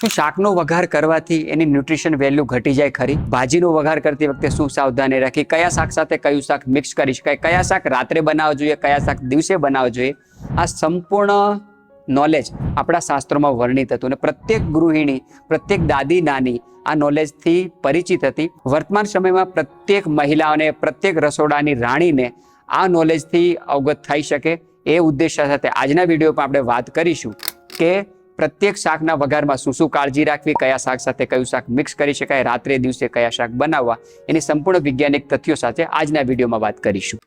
શું શાકનો વઘાર કરવાથી એની ન્યુટ્રિશન વેલ્યુ ઘટી જાય ખરી? ભાજીનો વઘાર કરતી વખતે શું સાવધાની રાખી? કયા શાક સાથે કયું શાક મિક્સ કરી શકાય કયા શાક રાત્રે બનાવવા જોઈએ, કયા શાક દિવસે બનાવવા જોઈએ? આ સંપૂર્ણ નોલેજ આપણા શાસ્ત્રોમાં વર્ણિત હતું અને પ્રત્યેક ગૃહિણી, પ્રત્યેક દાદી, નાની આ નોલેજથી પરિચિત હતી. વર્તમાન સમયમાં પ્રત્યેક મહિલાઓને, પ્રત્યેક રસોડાની રાણીને આ નોલેજથી અવગત થઈ શકે. એ ઉદ્દેશ્ય સાથે આજના વિડીયોમાં આપણે વાત કરીશું કે પ્રત્યેક શાકના વઘારમાં શું શું કાળજી રાખવી, કયા શાક સાથે કયું શાક મિક્સ કરી શકાય, રાત્રે દિવસે કયા શાક બનાવવા, એની સંપૂર્ણ વૈજ્ઞાનિક તથ્યો સાથે આજના વિડીયોમાં વાત કરીશું.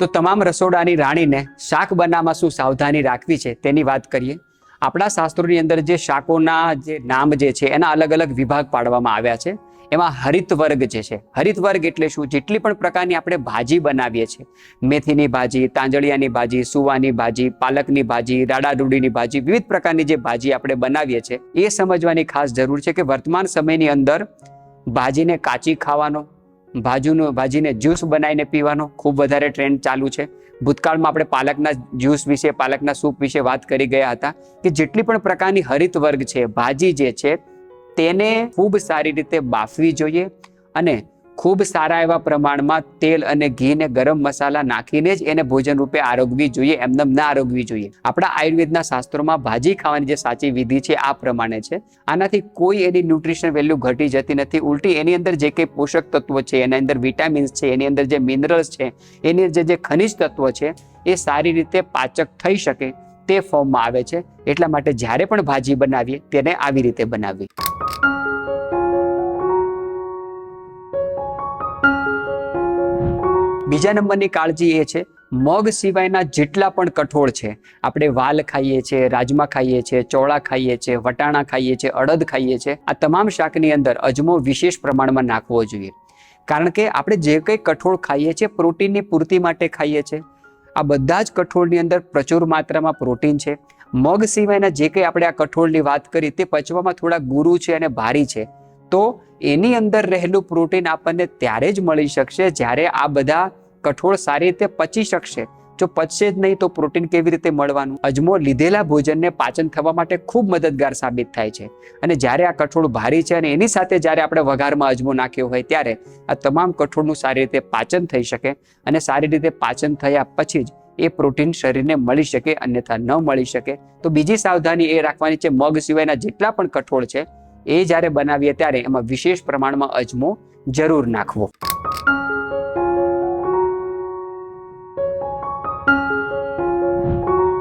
તો તમામ રસોડાની રાણીને શાક બનાવવામાં શું સાવધાની રાખવી છે તેની વાત કરીએ. આપણા શાસ્ત્રોની અંદર જે શાકોના જે નામ જે છે, એના અલગ અલગ વિભાગ પાડવામાં આવ્યા છે. એમાં હરિત વર્ગ જે છે, હરિત વર્ગ એટલે શું? જેટલી પણ પ્રકારની આપણે ભાજી બનાવીએ છીએ, મેથીની ભાજી, તાંજળિયાની ભાજી, સુવાની ભાજી, પાલકની ભાજી રાડાડુડીની ભાજી, વિવિધ પ્રકારની જે ભાજી આપણે બનાવીએ છીએ, એ સમજવાની ખાસ જરૂર છે કે વર્તમાન સમયની અંદર ભાજીને કાચી ખાવાનો, ભાજીનો, ભાજીને જ્યુસ બનાવીને પીવાનો ખૂબ વધારે ટ્રેન્ડ ચાલુ છે. ભૂતકાળમાં આપણે પાલકના જ્યુસ વિશે, પાલકના સૂપ વિશે વાત કરી ગયા હતા કે જેટલી પણ પ્રકારની હરિત વર્ગ છે, ભાજી જે છે તેને ખૂબ સારી રીતે બાફવી જોઈએ અને ખૂબ સારા એવા પ્રમાણમાં તેલ અને ઘી ને ગરમ મસાલા નાખીને જ એને ભોજન રૂપે આરોગવી જોઈએ, એમનેમ ના આરોગવી જોઈએ. આપણા આયુર્વેદના શાસ્ત્રોમાં ભાજી ખાવાની જે સાચી વિધિ છે આ પ્રમાણે છે. આનાથી કોઈ એની ન્યુટ્રિશન વેલ્યુ ઘટી જતી નથી. ઉલટી એની અંદર જે કંઈ પોષક તત્વો છે, એની અંદર વિટામિન્સ છે, એની અંદર જે મિનરલ્સ છે, એની અંદર જે ખનિજ તત્વો છે, એ સારી રીતે પાચક થઈ શકે. તે ફોર્મમાં આવે છે. એટલા માટે જ્યારે પણ ભાજી બનાવીએ તેને આવી રીતે બનાવવી બીજા નંબરની કાળજી એ છે, મગ સિવાયના જેટલા પણ કઠોળ છે, આપણે વાલ ખાઈએ છીએ રાજમા ખાઈએ છીએ ચોળા ખાઈએ છીએ વટાણા ખાઈએ છીએ અડદ ખાઈએ છીએ આ તમામ શાકની અંદર અજમો વિશેષ પ્રમાણમાં નાખવો જોઈએ. કારણ કે આપણે જે કંઈ કઠોળ ખાઈએ છીએ, પ્રોટીનની પૂર્તિ માટે ખાઈએ છીએ. આ બધા જ કઠોળની અંદર પ્રચુર માત્રામાં પ્રોટીન છે. મગ સિવાયના જે કંઈ આપણે આ કઠોળની વાત કરી તે પચવામાં થોડા ગુરુ છે અને ભારી છે. તો એની અંદર રહેલું પ્રોટીન આપણને ત્યારે જ મળી શકશે જ્યારે આ બધા કઠોળ સારી રીતે પચી શકશે. જો પચશે જ નહીં તો પ્રોટીન કેવી રીતે મળવાનું? અજમો લીધેલા ભોજનને પાચન થવા માટે ખૂબ મદદગાર સાબિત થાય છે. અને જ્યારે આ કઠોળ ભારી છે અને એની સાથે જ્યારે આપણે વઘારમાં અજમો નાખ્યો હોય ત્યારે આ તમામ કઠોળનું સારી રીતે પાચન થઈ શકે અને સારી રીતે પાચન થયા પછી જ એ પ્રોટીન શરીરને મળી શકે, અન્યથા ન મળી શકે. તો બીજી સાવધાની એ રાખવાની છે, મગ સિવાયના જેટલા પણ કઠોળ છે, એ જ્યારે બનાવીએ ત્યારે એમાં વિશેષ પ્રમાણમાં અજમો જરૂર નાખવો.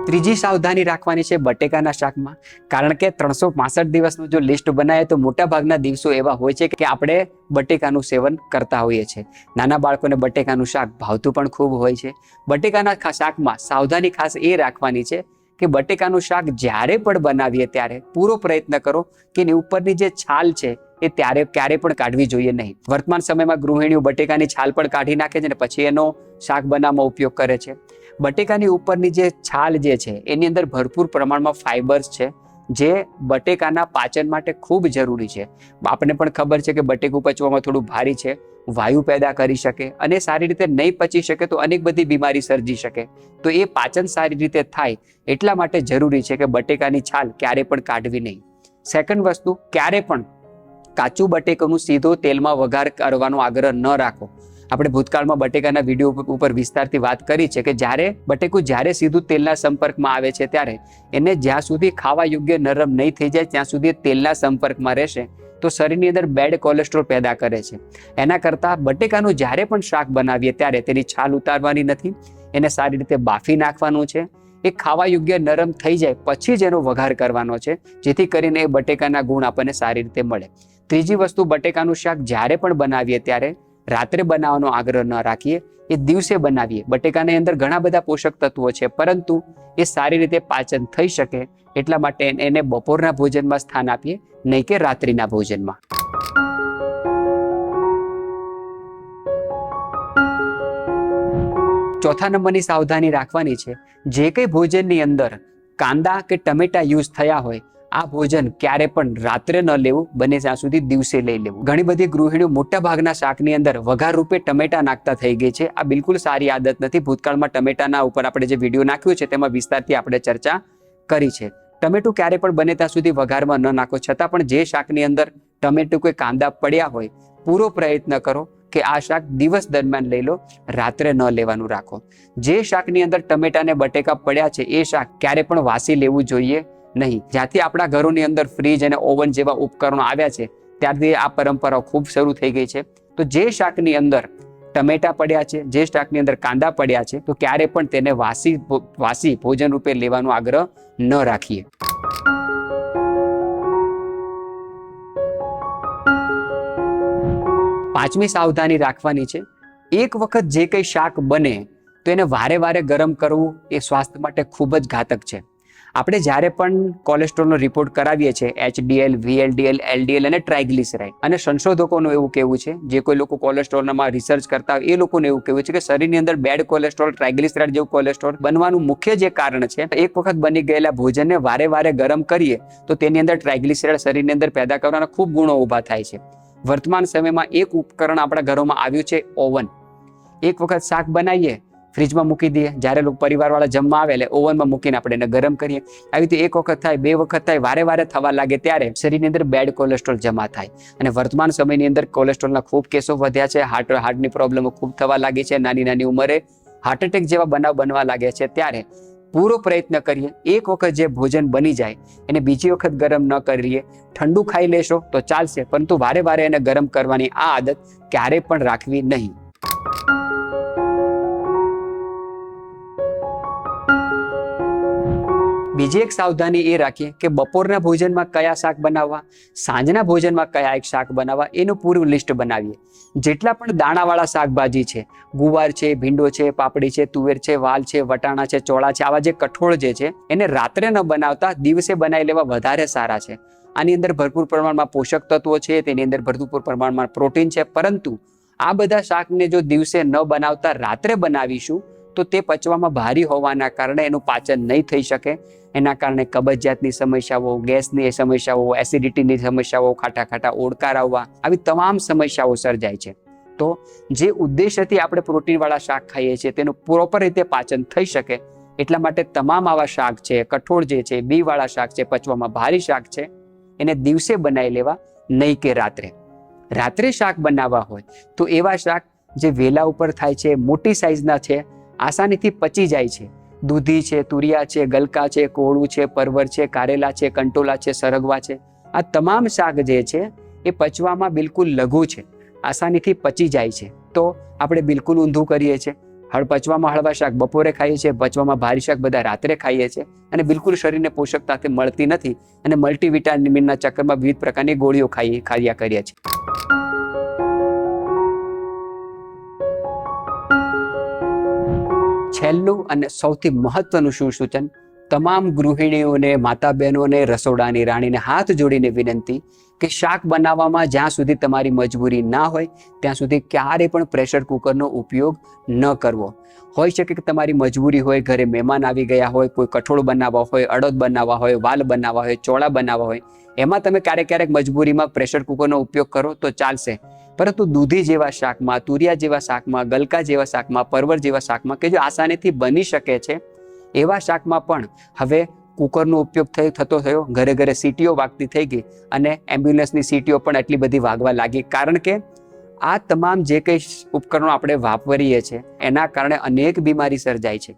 ત્રીજી સાવધાની રાખવાની છે બટેકાના શાકમાં. કારણ કે ત્રણસો પાસઠ દિવસનું જો લિસ્ટ બનાવે તો મોટા ભાગના દિવસો એવા હોય છે કે આપણે બટેકાનું સેવન કરતા હોઈએ છીએ. નાના બાળકોને બટેકાનું શાક ભાવતું પણ ખૂબ હોય છે. બટેકાના શાકમાં સાવધાની ખાસ એ રાખવાની છે કે બટેકાનું શાક જ્યારે પણ બનાવીએ ત્યારે પૂરો પ્રયત્ન કરો કે એની ઉપરની જે છાલ છે એ ત્યારે ક્યારે પણ કાઢવી જોઈએ નહીં. વર્તમાન સમયમાં ગૃહિણીઓ બટેકાની છાલ પણ કાઢી નાખે છે ને પછી એનો શાક બનાવવામાં ઉપયોગ કરે છે. બટેકાની ઉપરની જે છાલ જે છે, એની અંદર ભરપૂર પ્રમાણમાં ફાઇબર્સ છે, જે બટેકાના પાચન માટે ખૂબ જરૂરી છે. આપણને પણ ખબર છે કે બટેકું પચવામાં થોડું ભારી છે, વાયુ પેદા કરી શકે અને સારી રીતે નહીં પચી શકે તો અનેક બધી બીમારી સર્જી શકે. તો એ પાચન સારી રીતે થાય એટલા માટે જરૂરી છે કે બટેકાની છાલ ક્યારે પણ કાઢવી નહીં. સેકન્ડ વસ્તુ, ક્યારે પણ કાચું બટેકાનું સીધો તેલમાં વઘાર કરવાનો આગ્રહ ન રાખો. આપણે ભૂતકાળમાં બટેકાના વીડિયો ઉપર વિસ્તારથી વાત કરી છે કે જ્યારે બટેકું જ્યારે સીધું તેલના સંપર્કમાં આવે છે ત્યારે એને જ્યાં સુધી ખાવા યોગ્ય નરમ નહીં થઈ જાય ત્યાં સુધી તેલના સંપર્કમાં રહેશે. તો શરીરની અંદર બેડ કોલેસ્ટ્રોલ પેદા કરે છે. એના કરતાં બટેકાનું જ્યારે પણ શાક બનાવીએ ત્યારે તેની છાલ ઉતારવાની નથી. એને સારી રીતે બાફી નાખવાનું છે. એ ખાવા યોગ્ય નરમ થઈ જાય પછી જ એનો વઘાર કરવાનો છે, જેથી કરીને એ બટેકાના ગુણ આપણને સારી રીતે મળે. ત્રીજી વસ્તુ બટેકાનું શાક જ્યારે પણ બનાવીએ ત્યારે રાત્રે બનાવવાનો આગ્રહ ન રાખીએ, એ દિવસે બનાવીએ. બટેકાની અંદર ઘણા બધા પોષક તત્વો છે, પરંતુ એ સારી રીતે પાચન થઈ શકે એટલા માટે એને બપોરના ભોજનમાં સ્થાન આપીએ, નહીં કે રાત્રિના ભોજનમાં. ચોથા નંબરની સાવધાની રાખવાની છે, જે કંઈ ભોજનની અંદર કાંદા કે ટમેટા યુઝ થયા હોય આ ભોજન ક્યારે પણ રાત્રે ન લેવું, બને ત્યાં સુધી દિવસે લઈ લેવું. ઘણી બધી ગૃહિણીઓ મોટા ભાગના શાકની અંદર વઘાર રૂપે ટમેટા નાખતા થઈ ગઈ છે. આ બિલકુલ સારી આદત નથી. ભૂતકાળમાં ટમેટાના ઉપર આપણે જે વીડિયો નાખ્યો છે, તેમાં વિસ્તારથી આપણે ચર્ચા કરી છે. ટમેટું ક્યારે પણ બને ત્યાં સુધી વઘારમાં ન નાખો. છતાં પણ જે શાકની અંદર ટમેટું કોઈ કાંદા પડ્યા હોય, પૂરો પ્રયત્ન કરો કે આ શાક દિવસ દરમિયાન લઈ લો, રાત્રે ન લેવાનું રાખો. જે શાકની અંદર ટમેટા અને બટેકા પડ્યા છે, એ શાક ક્યારે પણ વાસી લેવું જોઈએ. નહીં. જ્યાંથી આપણા ઘરોની અંદર ફ્રીજ અને ઓવન જેવા ઉપકરણો આવ્યા છે, ત્યારથી આ પરંપરા ખૂબ શરૂ થઈ ગઈ છે. તો જે શાકની અંદર ટમેટા પડ્યા છે, જે શાકની અંદર કાંદા પડ્યા છે, તો ક્યારે પણ તેને વાસી વાસી, ભોજન રૂપે લેવાનો આગ્રહ ન રાખીએ. પાંચમી સાવધાની રાખવાની છે. એક વખત જે કંઈ શાક બને, તો એને વારે વારે ગરમ કરવું એ સ્વાસ્થ્ય માટે ખૂબ જ ઘાતક છે. આપણે જ્યારે પણ કોલેસ્ટ્રોલનો રિપોર્ટ કરાવીએ છીએ એચડીએલ વીએલડીએલ એલડીએલ અને ટ્રાઇગ્લિસરાઇડ અને સંશોધકોનું એવું કહેવું છે, જે કોઈ લોકો કોલેસ્ટ્રોલમાં રિસર્ચ કરતા હોય, એ લોકોનું એવું કહેવું છે કે શરીરની અંદર બેડ કોલેસ્ટ્રોલ ટ્રાઇગ્લિસરાઇડ જેવું કોલેસ્ટ્રોલ બનવાનું મુખ્ય જે કારણ છે, એક વખત બની ગયેલા ભોજનને વારે વારે ગરમ કરીએ, તો તેની અંદર ટ્રાઇગ્લિસરાઇડ શરીરની અંદર પેદા કરવાના ખૂબ ગુણો ઊભા થાય છે. વર્તમાન સમયમાં એક ઉપકરણ આપણા ઘરોમાં આવ્યું છે, ઓવન. એક વખત શાક બનાવીએ ફ્રીજમાં મૂકી દઈએ. જ્યારે લોકો પરિવારવાળા જમવા આવે એટલે ઓવનમાં મૂકીને આપણે એને ગરમ કરીએ. આવી રીતે એક વખત થાય, બે વખત થાય, વારે વારે થવા લાગે ત્યારે શરીરની અંદર બેડ કોલેસ્ટ્રોલ જમા થાય. અને વર્તમાન સમયની અંદર કોલેસ્ટ્રોલના ખૂબ કેસો વધ્યા છે હાર્ટ હાર્ટની પ્રોબ્લેમો ખૂબ થવા લાગી છે, નાની નાની ઉંમરે હાર્ટ એટેક જેવા બનાવ બનવા લાગ્યા છે. ત્યારે પૂરો પ્રયત્ન કરીએ. એક વખત જે ભોજન બની જાય, એને બીજી વખત ગરમ ન કરીએ. ઠંડુ ખાઈ લેશો તો ચાલશે, પરંતુ વારે વારે એને ગરમ કરવાની આ આદત ક્યારે પણ રાખવી નહીં. બીજી એક સાવધાની એ રાખીએ કે બપોરના ભોજનમાં કયા શાક બનાવવા, સાંજના ભોજનમાં કયા એક શાક બનાવવા, એનું પૂરું લિસ્ટ બનાવીએ. જેટલા પણ દાણાવાળા શાકભાજી છે, ગુવાર છે, ભીંડો છે, પાપડી છે, તુવેર છે, વાલ છે, વટાણા છે, ચોળા છે, આવા જે કઠોળ જે છે, એને રાત્રે ન બનાવતા, દિવસે બનાવી લેવા વધારે સારા છે. આની અંદર ભરપૂર પ્રમાણમાં પોષક તત્વો છે, તેની અંદર ભરપૂર પ્રમાણમાં પ્રોટીન છે, પરંતુ આ બધા શાકને જો દિવસે ન બનાવતા, રાત્રે બનાવીશું તો તે પચવામાં ભારી હોવાના કારણે એનું પાચન નહીં થઈ શકે. એના કારણે કબજિયાતની સમસ્યાઓ, ગેસની સમસ્યાઓ એસિડિટીની સમસ્યાઓ ખાટા ખાટા ઓડકાર આવવા, આવી તમામ સમસ્યાઓ સર્જાય છે. તો જે ઉદ્દેશ્યથી આપણે પ્રોટીનવાળા શાક ખાઈએ છીએ, તેનું પ્રોપર રીતે પાચન થઈ શકે, એટલા માટે તમામ આવા શાક છે, કઠોળ જે છે, બીવાળા શાક છે, પચવામાં ભારી શાક છે, એને દિવસે બનાવી લેવા, નહીં કે રાત્રે. રાત્રે શાક બનાવવા હોય, તો એવા શાક જે વેલા ઉપર થાય છે, મોટી સાઈઝના છે આસાનીથી પચી જાય છે. દૂધી છે, તુરિયા છે, ગલકા છે, કોળું છે, પરવર છે, કારેલા છે, કંટોલા છે, સરગવા છે. આ તમામ શાક જે છે, એ પચવામાં બિલકુલ લઘુ છે. આસાનીથી પચી જાય છે. તો આપણે બિલકુલ ઊંધું કરીએ છીએ. હળ પચવામાં હળવા શાક બપોરે ખાઈએ છીએ, પચવામાં ભારી શાક બધા રાત્રે ખાઈએ છીએ અને બિલકુલ શરીરને પોષકતા મળતી નથી અને મલ્ટીવિટામિનના ચક્કરમાં વિવિધ પ્રકારની ગોળીઓ ખાઈ ખાયા કરીએ છીએ છેલ્લું અને સૌથી મહત્વનું શું સૂચન? તમામ ગૃહિણીઓને માતા બહેનોને રસોડાની રાણીને હાથ જોડીને વિનંતી કે શાક બનાવવામાં જ્યાં સુધી તમારી મજબૂરી ના હોય, ત્યાં સુધી ક્યારે પણ પ્રેશર કુકરનો ઉપયોગ ન કરવો. હોઈ શકે કે તમારી મજબૂરી હોય, ઘરે મહેમાન આવી ગયા હોય, કોઈ કઠોળ બનાવવા હોય, અડદ બનાવવા હોય, વાલ બનાવવા હોય, ચોળા બનાવવા હોય, એમાં તમે ક્યારેક ક્યારેક મજબૂરીમાં પ્રેશર કુકરનો ઉપયોગ કરો તો ચાલશે. પરંતુ દૂધી જેવા શાકમાં, તુરિયા જેવા શાકમાં, ગલકા જેવા શાકમાં, પરવર જેવા શાકમાં કે જે આસાનીથી બની શકે છે, એવા શાકમાં પણ હવે કુકરનો ઉપયોગ થઈ થતો થયો, ઘરે ઘરે સીટીઓ વાગતી થઈ ગઈ અને એમ્બ્યુલન્સની સીટીઓ પણ એટલી બધી વાગવા લાગી. કારણ કે આ તમામ જે કંઈ ઉપકરણો આપણે વાપરીએ છીએ, એના કારણે અનેક બીમારી સર્જાય છે.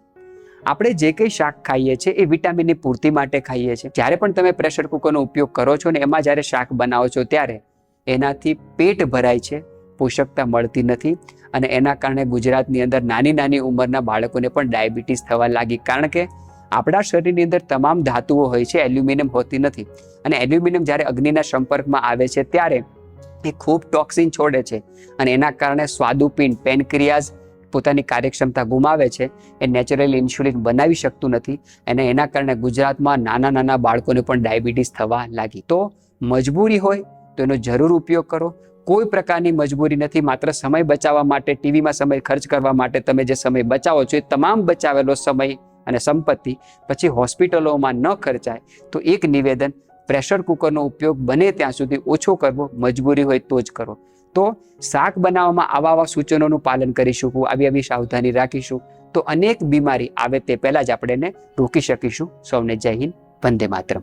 આપણે જે કંઈ શાક ખાઈએ છીએ, એ વિટામિનની પૂર્તિ માટે ખાઈએ છીએ. જ્યારે પણ તમે પ્રેશર કુકરનો ઉપયોગ કરો છો ને, એમાં જ્યારે શાક બનાવો છો ત્યારે એનાથી પેટ ભરાય છે, પોષકતા મળતી નથી અને એના કારણે ગુજરાતની અંદર નાની નાની ઉંમરના બાળકોને પણ ડાયાબિટીસ થવા લાગી. કારણ કે આપણા શરીરની અંદર તમામ ધાતુઓ હોય છે, એલ્યુમિનિયમ હોતી નથી અને એલ્યુમિનિયમ જ્યારે અગ્નિના સંપર્કમાં આવે છે ત્યારે એ ખૂબ ટોક્સિન છોડે છે અને એના કારણે સ્વાદુપિંડ, પેનક્રિયાઝ પોતાની કાર્યક્ષમતા ગુમાવે છે. એ નેચરલી ઇન્સ્યુલિન બનાવી શકતું નથી અને એના કારણે ગુજરાતમાં નાના નાના બાળકોને પણ ડાયાબિટીસ થવા લાગી. તો મજબૂરી હોય તો એનો જરૂર ઉપયોગ કરો. કોઈ પ્રકારની મજબૂરી નથી, માત્ર સમય બચાવવા માટે, ટીવીમાં સમય ખર્ચ કરવા માટે તમે જે સમય બચાવો છો એ તમામ બચાવેલો સમય અને સંપત્તિ, પછી હોસ્પિટલોમાં ન ખર્ચાય. તો એક નિવેદન, પ્રેશર કુકરનો ઉપયોગ બને ત્યાં સુધી ઓછો કરવો, મજબૂરી હોય તો જ કરો. તો શાક બનાવવામાં આવા આવા સૂચનોનું પાલન કરીશું આવી આવી સાવધાની રાખીશું. તો અનેક બીમારી આવે તે પહેલાં જ આપણે એને રોકી શકીશું. સૌને જય હિન્દ, વંદે માતરમ.